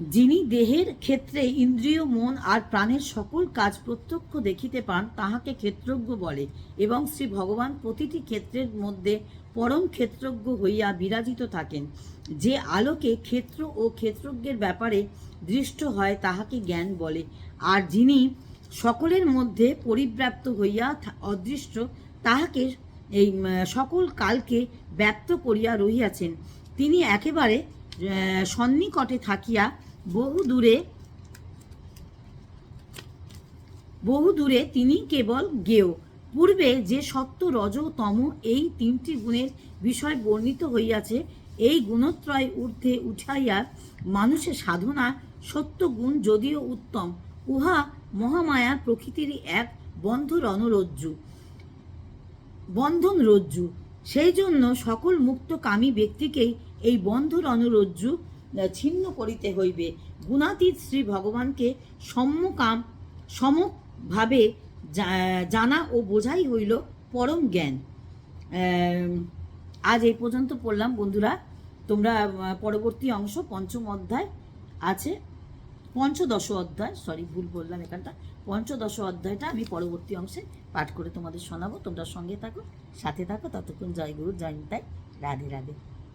যিনি দেহের ক্ষেত্রে ইন্দ্রিয়, মন আর প্রাণের সকল কাজ প্রত্যক্ষ দেখিতে পান, তাহাকে ক্ষেত্রজ্ঞ বলে এবং শ্রী ভগবান প্রতিটি ক্ষেত্রের মধ্যে পরম ক্ষেত্রজ্ঞ হইয়া বিরাজিত থাকেন। যে আলোকে ক্ষেত্র ও ক্ষেত্রজ্ঞের ব্যাপারে দৃষ্ট হয়, তাহাকে জ্ঞান বলে। আর যিনি সকলের মধ্যে পরিব্যাপ্ত হইয়া অদৃষ্ট, তাহাকে এই সকল কালকে ব্যক্ত করিয়া রহিয়াছেন। তিনি একেবারে সন্নিকটে থাকিয়া বহু দূরে বহু দূরে তিনি কেবল জ্ঞেয় পূর্বে যে সত্য রজ তম এই তিনটি গুণের বিষয় বর্ণিত হইয়াছে, এই গুণত্রয় ঊর্ধ্বে উঠাইয়া মানুষের সাধনা সত্য গুণ যদিও উত্তম, উহা মহামায়ার প্রকৃতিরই এক বন্ধ রণরজ্জু, বন্ধন রজ্জু। সেই জন্য সকল মুক্তকামী ব্যক্তিকেই এই বন্ধন অনুরজ্জু ছিন্ন করিতে হইবে। গুণাতীত শ্রী ভগবানকে সম্যকাম সমভাবে জা- জানা ও বোঝাই হইল পরম জ্ঞান। আজ এই পর্যন্ত পড়লাম বন্ধুরা। তোমরা পরবর্তী অংশ পঞ্চম অধ্যায় আছে। পঞ্চদশ অধ্যায় সরি ভুল বললাম এখানটা, পঞ্চদশ অধ্যায়টা আমি পরবর্তী অংশে পাঠ করে তোমাদের শোনাবো। তোমরা সঙ্গে থাকো, সাথে থাকো, ততক্ষণ জয় গুরু জয়ন্তায় রাধে রাধে।